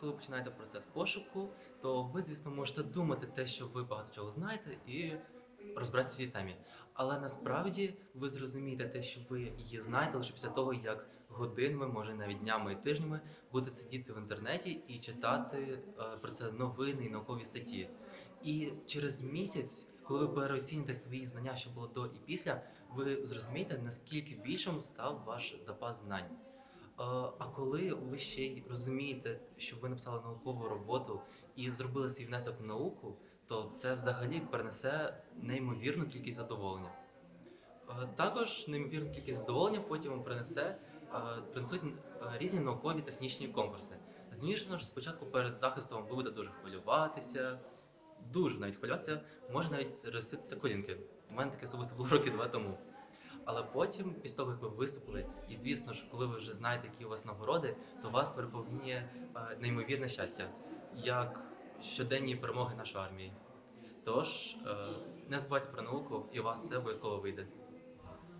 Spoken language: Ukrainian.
коли починаєте процес пошуку, то ви, звісно, можете думати те, що ви багато чого знаєте, і розбиратися в цій темі. Але насправді ви зрозумієте те, що ви її знаєте лише після того, як годинами, може навіть днями і тижнями будете сидіти в інтернеті і читати е, про це новини і наукові статті. І через місяць, коли ви переоціните свої знання, що було до і після, ви зрозумієте, наскільки більшим став ваш запас знань. Е, А коли ви ще й розумієте, що ви написали наукову роботу і зробили свій внесок в науку, то це взагалі принесе неймовірну кількість задоволення. Е, Також неймовірну кількість задоволення потім принесе е, принесуть різні наукові технічні конкурси. Звісно ж, спочатку перед захистом ви будете дуже хвилюватися, дуже навіть хвилюватися, може навіть розситися колінки. У мене таке особисто було роки два тому. Потім, після того, як ви виступили, і звісно ж, коли ви вже знаєте, які у вас нагороди, то вас переповнює е, неймовірне щастя, як щоденні перемоги нашої армії. Тож е, не забувайте про науку, і у вас все обов'язково вийде.